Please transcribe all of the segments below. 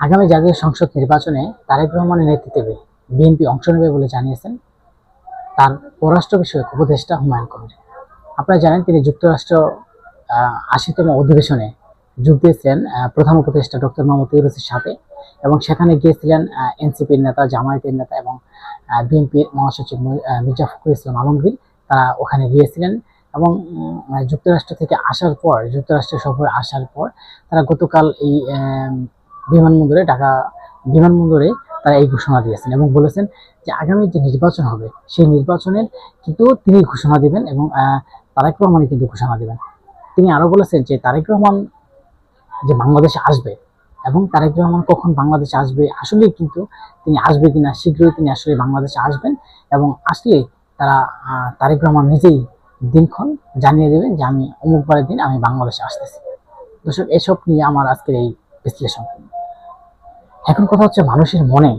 আগামী জাতীয় সংসদ নির্বাচনে তারেক রহমানের নেতৃত্বে বিএনপি অংশ নেবে বলে জানিয়েছেন তার পররাষ্ট্র বিষয়ক উপদেষ্টা হুমায়ুন কবির। আপনারা জানেন তিনি যুক্তরাষ্ট্র আশিতম অধিবেশনে যোগ দিয়েছিলেন প্রধান উপদেষ্টা ডক্টর মোহাম্মদ ইউনুসের সাথে এবং সেখানে গিয়েছিলেন এনসিপির নেতা, জামায়াতের নেতা এবং বিএনপির মহাসচিব মির্জা ফখরুল ইসলাম আলমগীর। তারা ওখানে গিয়েছিলেন এবং যুক্তরাষ্ট্র থেকে আসার পর, যুক্তরাষ্ট্র সফরে আসার পর তারা গতকাল এই বিমানবন্দরে ঢাকা বিমানবন্দরে তারা এই ঘোষণা দিয়েছেন এবং বলেছেন যে আগামী যে নির্বাচন হবে, সেই নির্বাচনের কিন্তু তিনি ঘোষণা দিবেন এবং তারেক রহমানই কিন্তু ঘোষণা দিবেন। তিনি আরও বলেছেন যে তারেক রহমান যে বাংলাদেশে আসবে এবং তারেক রহমান কখন বাংলাদেশে আসবে আসলে কিন্তু তিনি আসবে কিনা, শীঘ্রই তিনি আসলে বাংলাদেশে আসবেন এবং আসলে তারা তারেক রহমান নিজেই দিনক্ষণ জানিয়ে দেবেন যে আমি অমুকবারের দিন আমি বাংলাদেশে আসতেছি। দর্শক, এসব নিয়ে আমার আজকের এই বিশ্লেষণ। এখন কথা হচ্ছে মানুষের মনে।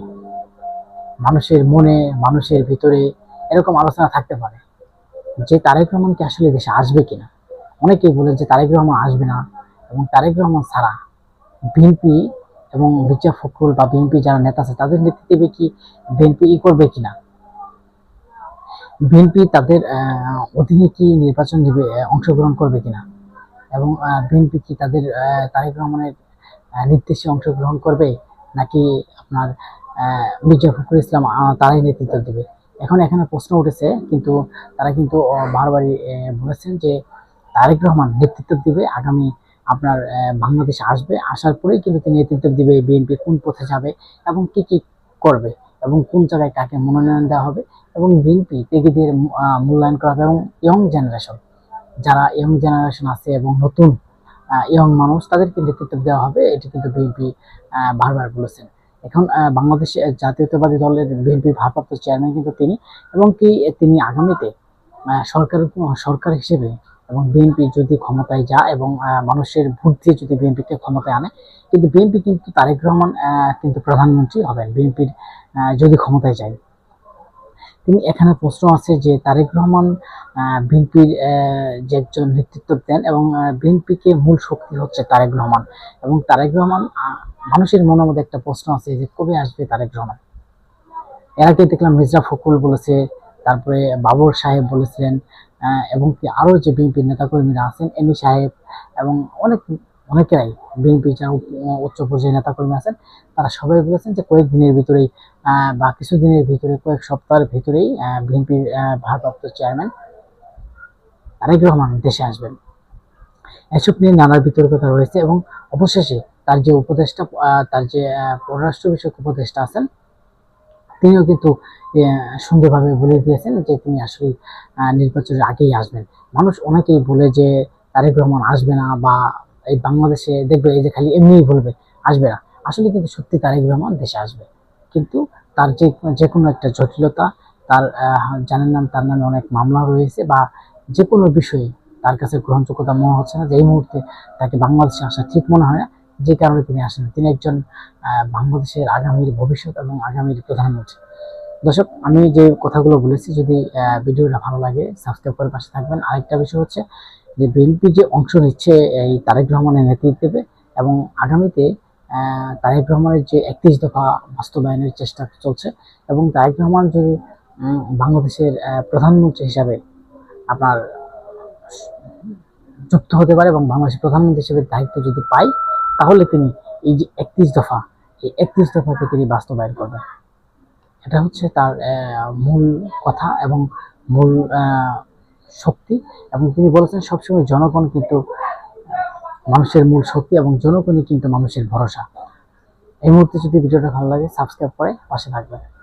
মানুষের মনে, মানুষের ভিতরে এরকম আলোচনা থাকতে পারে যে তারেক রহমান কি আসলে দেশে আসবে কিনা? অনেকেই বলেন যে তারেক রহমান আসবে না এবং তারেক রহমান ছাড়া বিএনপি এবং মির্জা ফখরুল বা বিএনপি যারা নেতা আছে, তাদের নেতৃত্বে কি বিএনপি ই করবে কিনা? বিএনপি তাদের অধীনে কি নির্বাচন দিবে অংশগ্রহণ করবে কিনা? এবং বিএনপি কি তাদের তারেক রহমানের নির্দেশে অংশগ্রহণ করবে? নাকি আপনার মির্জা ফখরুল ইসলাম তারাই নেতৃত্ব দেবে? এখন এখানে প্রশ্ন উঠেছে, কিন্তু তারা কিন্তু বারবারই বলেছেন যে তারেক রহমান নেতৃত্ব দিবে, আগামী আপনার বাংলাদেশে আসবে। আসার পরেই কিন্তু তিনি নেতৃত্ব দিবে বিএনপি, কোন পথে যাবে এবং কি কি করবে এবং কোন জায়গায় কাকে মনোনয়ন দেওয়া হবে এবং বিএনপি ত্যাগীদের মূল্যায়ন করা হবে এবং ইয়ং জেনারেশন যারা ইয়ং জেনারেশন আছে এবং নতুন ইয়ং মানুষ, তাদেরকে নেতৃত্ব দেওয়া হবে, এটি কিন্তু বিএনপি বারবার বলেছেন। এখন বাংলাদেশ জাতীয়তাবাদী দলের বিএনপির ভারপ্রাপ্ত চেয়ারম্যান কিন্তু তিনি, এবং কি তিনি আগামীতে সরকার সরকার হিসেবে, এবং বিএনপি যদি ক্ষমতায় যায়, এবং মানুষের ভোট দিয়ে যদি বিএনপিকে ক্ষমতায় আনে, কিন্তু বিএনপি কিন্তু তারেক রহমান কিন্তু প্রধানমন্ত্রী হবেন। বিএনপির যদি ক্ষমতায় যায়। তিনি এখানে প্রশ্ন আছে যে তারেক রহমান বিএনপির যে একজন নেতৃত্ব দেন এবং বিএনপিকে মূল শক্তি হচ্ছে তারেক রহমান। এবং তারেক রহমান মানুষের মনের মধ্যে একটা প্রশ্ন আছে যে কবে আসবে তারেক রহমান? এর আগে দেখলাম মির্জা ফখরুল বলেছে, তারপরে বাবর সাহেব বলেছিলেন এবং কি আরও যে বিএনপির নেতাকর্মীরা আছেন, এমি সাহেব এবং অনেক অনেকেরাই বিএনপি যারা উচ্চ পর্যায়ের নেতাকর্মী আছেন, তারা সবাই বলেছেন যে কয়েকদিনের ভিতরেই বা কিছুদিনের ভিতরে, কয়েক সপ্তাহের ভিতরেই বিএনপির ভারপ্রাপ্ত চেয়ারম্যান তারেক রহমান দেশে আসবেন। এসব নিয়ে নানা বিতর্কতা রয়েছে এবং অবশেষে তার যে উপদেষ্টা তার যে পররাষ্ট্র বিষয়ক উপদেষ্টা আছেন, তিনিও কিন্তু সুন্দরভাবে বলে দিয়েছেন যে তিনি আসলে নির্বাচনের আগেই আসবেন। মানুষ অনেকেই বলে যে তারেক রহমান আসবে না বা এই বাংলাদেশে দেখবে এই যে খালি এমনিই বলবে, আসবে না। আসলে কিন্তু সত্যি তারেক রহমান দেশে আসবে। কিন্তু তার যে যে কোনো একটা জটিলতা, তার জানেন নাম, তার নামে অনেক মামলা রয়েছে বা যে কোনো বিষয়ে তার কাছে গ্রহণযোগ্যতা মনে হচ্ছে না যে এই মুহূর্তে তাকে বাংলাদেশে আসা ঠিক মনে হয় না। যে কারণে তিনি আসেন তিনি একজন বাংলাদেশের আগামীর ভবিষ্যৎ এবং আগামীর প্রধানমন্ত্রী। দর্শক, আমি যে কথাগুলো বলেছি যদি ভিডিওটা ভালো লাগে সাবস্ক্রাইব করে পাশে থাকবেন। আরেকটা বিষয় হচ্ছে যে বিএনপি যে অংশ নিচ্ছে, এই তারেক রহমানের নেতৃত্বে এবং আগামীতে তারেক রহমানের যে একত্রিশ দফা বাস্তবায়নের চেষ্টা চলছে এবং তারেক রহমান যদি বাংলাদেশের প্রধানমন্ত্রী হিসাবে আপনার যুক্ত হতে পারে এবং বাংলাদেশের প্রধানমন্ত্রী হিসেবে দায়িত্ব যদি পাই তাহলে তিনি এই যে একত্রিশ দফা, এই একত্রিশ দফাকে তিনি বাস্তবায়ন করবেন। এটা হচ্ছে তার মূল কথা এবং মূল শক্তি এবং তিনি বলেছেন সবসময় জনগণ কিন্তু, মানুষের মূল শক্তি এবং জনগণই কিন্তু মানুষের ভরসা। এই মুহূর্তে যদি ভিডিওটা ভালো লাগে সাবস্ক্রাইব করে পাশে থাকবেন।